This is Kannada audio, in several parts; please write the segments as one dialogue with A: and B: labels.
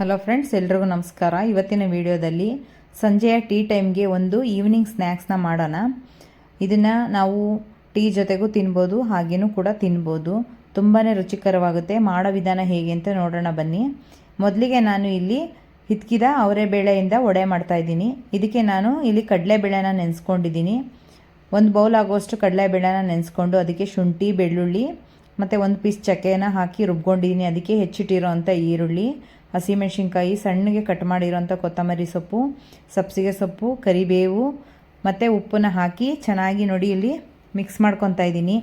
A: ಹಲೋ ಫ್ರೆಂಡ್ಸ್ ಎಲ್ರಿಗೂ ನಮಸ್ಕಾರ. ಇವತ್ತಿನ ವಿಡಿಯೋದಲ್ಲಿ ಸಂಜೆಯ ಟೀ ಟೈಮ್ಗೆ ಒಂದು ಈವ್ನಿಂಗ್ ಸ್ನ್ಯಾಕ್ಸ್ನ ಮಾಡೋಣ. ಇದನ್ನು ನಾವು ಟೀ ಜೊತೆಗೂ ತಿನ್ಬೋದು, ಹಾಗೇನೂ ಕೂಡ ತಿನ್ಬೋದು. ತುಂಬಾ ರುಚಿಕರವಾಗುತ್ತೆ. ಮಾಡೋ ವಿಧಾನ ಹೇಗೆ ಅಂತ ನೋಡೋಣ ಬನ್ನಿ. ಮೊದಲಿಗೆ ನಾನು ಇಲ್ಲಿ ಹಿತ್ಕಿದ ಅವರೆ ಬೇಳೆಯಿಂದ ಒಡೆ ಮಾಡ್ತಾಯಿದ್ದೀನಿ ಇದಕ್ಕೆ ನಾನು ಇಲ್ಲಿ ಕಡಲೆಬೇಳೆನ ನೆನೆಸ್ಕೊಂಡಿದ್ದೀನಿ. ಒಂದು ಬೌಲ್ ಆಗುವಷ್ಟು ಕಡಲೆಬೇಳೆನ ನೆನೆಸ್ಕೊಂಡು ಅದಕ್ಕೆ ಶುಂಠಿ, ಬೆಳ್ಳುಳ್ಳಿ, ಮತ್ತು ಒಂದು ಪೀಸ್ ಚಕ್ಕೆನ ಹಾಕಿ ರುಬ್ಕೊಂಡಿದ್ದೀನಿ. ಅದಕ್ಕೆ ಹೆಚ್ಚಿಟ್ಟಿರೋ ಅಂಥ ಈರುಳ್ಳಿ ಹಸಿಮೆಣಸಿನ್ಕಾಯಿ ಸಣ್ಣಗೆ ಕಟ್ ಮಾಡಿರೋಂಥ ಕೊತ್ತಂಬರಿ ಸೊಪ್ಪು, ಸಬ್ಸಿಗೆ ಸೊಪ್ಪು, ಕರಿಬೇವು ಮತ್ತು ಉಪ್ಪನ್ನ ಹಾಕಿ ಚೆನ್ನಾಗಿ ನೋಡಿ ಇಲ್ಲಿ ಮಿಕ್ಸ್ ಮಾಡ್ಕೊತಾ ಇದ್ದೀನಿ.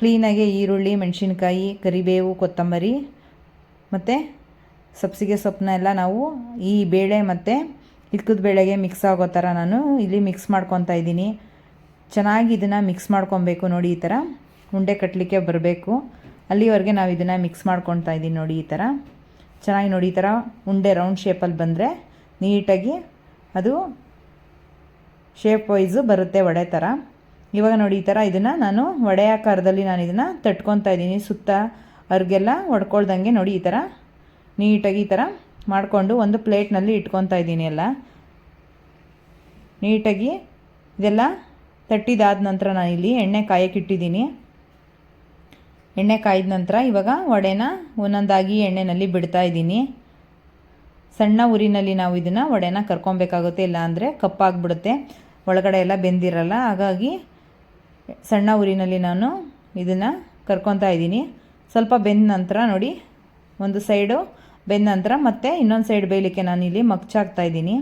A: ಕ್ಲೀನಾಗಿ ಈರುಳ್ಳಿ, ಮೆಣಸಿನ್ಕಾಯಿ, ಕರಿಬೇವು, ಕೊತ್ತಂಬರಿ ಮತ್ತು ಸಬ್ಸಿಗೆ ಸೊಪ್ಪನ್ನ ಎಲ್ಲ ನಾವು ಈ ಬೇಳೆ ಮತ್ತು ಇಕ್ಕದ ಬೇಳೆಗೆ ಮಿಕ್ಸ್ ಆಗೋ ಥರ ನಾನು ಇಲ್ಲಿ ಮಿಕ್ಸ್ ಮಾಡ್ಕೊತಾ ಇದ್ದೀನಿ. ಚೆನ್ನಾಗಿ ಇದನ್ನು ಮಿಕ್ಸ್ ಮಾಡ್ಕೊಬೇಕು ನೋಡಿ ಈ ಥರ ಉಂಡೆ ಕಟ್ಟಲಿಕ್ಕೆ ಬರಬೇಕು. ಅಲ್ಲಿವರೆಗೆ ನಾವು ಇದನ್ನು ಮಿಕ್ಸ್ ಮಾಡ್ಕೊತಾ ಇದ್ದೀನಿ ನೋಡಿ ಈ ಥರ ಚೆನ್ನಾಗಿ ನೋಡಿ ಈ ಥರ ಉಂಡೆ ರೌಂಡ್ ಶೇಪಲ್ಲಿ ಬಂದರೆ ನೀಟಾಗಿ ಅದು ಶೇಪ್ ವೈಸು ಬರುತ್ತೆ ವಡೆ ಥರ ಇವಾಗ ನೋಡಿ ಈ ಥರ ಇದನ್ನು ನಾನು ವಡೆ ಆಕಾರದಲ್ಲಿ ನಾನು ಇದನ್ನು ತಟ್ಕೊತಾ ಇದ್ದೀನಿ. ಸುತ್ತ ಅವ್ರಿಗೆಲ್ಲ ಒಡ್ಕೊಳ್ದಂಗೆ ನೋಡಿ ಈ ಥರ ನೀಟಾಗಿ ಈ ಥರ ಮಾಡಿಕೊಂಡು ಒಂದು ಪ್ಲೇಟ್ನಲ್ಲಿ ಇಟ್ಕೊತಾ ಇದ್ದೀನಿ ಎಲ್ಲ. ನೀಟಾಗಿ ಇದೆಲ್ಲ ತಟ್ಟಿದಾದ ನಂತರ ನಾನು ಇಲ್ಲಿ ಎಣ್ಣೆ ಕಾಯಕ್ಕಿಟ್ಟಿದ್ದೀನಿ ಎಣ್ಣೆ ಕಾಯ್ದ ನಂತರ ಇವಾಗ ವಡೆನ ಒಂದೊಂದಾಗಿ ಎಣ್ಣೆಯಲ್ಲಿ ಬಿಡ್ತಾ ಇದ್ದೀನಿ. ಸಣ್ಣ ಉರಿನಲ್ಲಿ ನಾವು ಇದನ್ನು ವಡೆನ ಕರ್ಕೊಬೇಕಾಗುತ್ತೆ ಇಲ್ಲ ಅಂದರೆ ಕಪ್ಪಾಗಿಬಿಡುತ್ತೆ. ಒಳಗಡೆ ಎಲ್ಲ ಬೆಂದಿರಲ್ಲ, ಹಾಗಾಗಿ ಸಣ್ಣ ಉರಿನಲ್ಲಿ ನಾನು ಇದನ್ನು ಕರ್ಕೊತಾ ಇದ್ದೀನಿ. ಸ್ವಲ್ಪ ಬೆಂದ ನಂತರ ನೋಡಿ, ಒಂದು ಸೈಡು ಬೆಂದ ನಂತರ ಮತ್ತೆ ಇನ್ನೊಂದು ಸೈಡ್ ಬೇಯಲಿಕ್ಕೆ ನಾನು ಇಲ್ಲಿ ಮಗ್ಚಾಕ್ತಾ ಇದ್ದೀನಿ.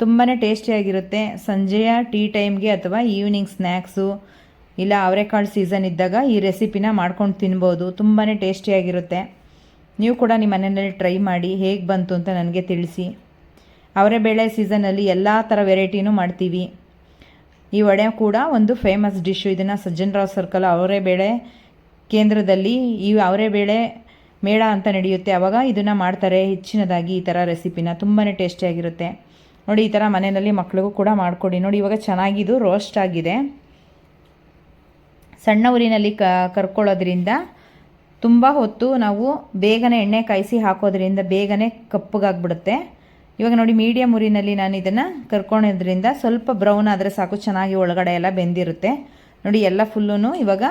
A: ತುಂಬಾ ಟೇಸ್ಟಿಯಾಗಿರುತ್ತೆ. ಸಂಜೆಯ ಟೀ ಟೈಮ್ಗೆ ಅಥವಾ ಈವ್ನಿಂಗ್ ಸ್ನ್ಯಾಕ್ಸು ಇಲ್ಲ ಅವರೆಕಾಳು ಸೀಸನ್ ಇದ್ದಾಗ ಈ ರೆಸಿಪಿನ ಮಾಡ್ಕೊಂಡು ತಿನ್ಬೋದು. ತುಂಬಾ ಟೇಸ್ಟಿಯಾಗಿರುತ್ತೆ ನೀವು ಕೂಡ ನಿಮ್ಮ ಮನೆಯಲ್ಲಿ ಟ್ರೈ ಮಾಡಿ ಹೇಗೆ ಬಂತು ಅಂತ ನನಗೆ ತಿಳಿಸಿ. ಅವರೆಬೇಳೆ ಸೀಸನಲ್ಲಿ ಎಲ್ಲ ಥರ ವೆರೈಟಿನೂ ಮಾಡ್ತೀವಿ. ಈ ವಡೆ ಕೂಡ ಒಂದು ಫೇಮಸ್ ಡಿಶ್ಶು ಇದನ್ನು ಸಜ್ಜನರಾವ್ ಸರ್ಕಲ್ ಅವರೆಬೇಳೆ ಕೇಂದ್ರದಲ್ಲಿ ಈ ಅವರೆಬೇಳೆ ಮೇಳ ಅಂತ ನಡೆಯುತ್ತೆ. ಆವಾಗ ಇದನ್ನು ಮಾಡ್ತಾರೆ. ಹೆಚ್ಚಿನದಾಗಿ ಈ ಥರ ರೆಸಿಪಿನ ತುಂಬಾ ಟೇಸ್ಟಿಯಾಗಿರುತ್ತೆ ನೋಡಿ, ಈ ಥರ ಮನೆಯಲ್ಲಿ ಮಕ್ಳಿಗೂ ಕೂಡ ಮಾಡಿಕೊಡಿ. ನೋಡಿ, ಇವಾಗ ಚೆನ್ನಾಗಿದು ರೋಸ್ಟ್ ಆಗಿದೆ. ಸಣ್ಣ ಊರಿನಲ್ಲಿ ಕ, ಕರ್ಕೊಳ್ಳೋದ್ರಿಂದ ತುಂಬ ಹೊತ್ತು ನಾವು ಬೇಗನೆ ಎಣ್ಣೆ ಕಾಯಿಸಿ ಹಾಕೋದ್ರಿಂದ ಬೇಗನೆ ಕಪ್ಪಗಾಗ್ಬಿಡುತ್ತೆ. ಇವಾಗ ನೋಡಿ ಮೀಡಿಯಮ್ ಉರಿನಲ್ಲಿ ನಾನು ಇದನ್ನು ಕರ್ಕೊಳೋದ್ರಿಂದ ಸ್ವಲ್ಪ ಬ್ರೌನ್ ಆದರೆ ಸಾಕು, ಚೆನ್ನಾಗಿ ಒಳಗಡೆ ಎಲ್ಲ ಬೆಂದಿರುತ್ತೆ. ನೋಡಿ ಎಲ್ಲ ಫುಲ್ಲೂ ಇವಾಗ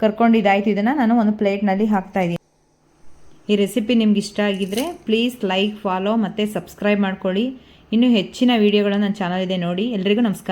A: ಕರ್ಕೊಂಡಿದ್ದಾಯ್ತು ಇದನ್ನು ನಾನು ಒಂದು ಪ್ಲೇಟ್ನಲ್ಲಿ ಹಾಕ್ತಾಯಿದ್ದೀನಿ ಈ ರೆಸಿಪಿ ನಿಮ್ಗೆ ಇಷ್ಟ ಆಗಿದ್ದರೆ ಪ್ಲೀಸ್ ಲೈಕ್, ಫಾಲೋ ಮತ್ತು ಸಬ್ಸ್ಕ್ರೈಬ್ ಮಾಡ್ಕೊಳ್ಳಿ. ಇನ್ನೂ ಹೆಚ್ಚಿನ ವೀಡಿಯೋಗಳು ನನ್ನ ಚಾನಲ್ ಇದೆ ನೋಡಿ. ಎಲ್ರಿಗೂ ನಮಸ್ಕಾರ.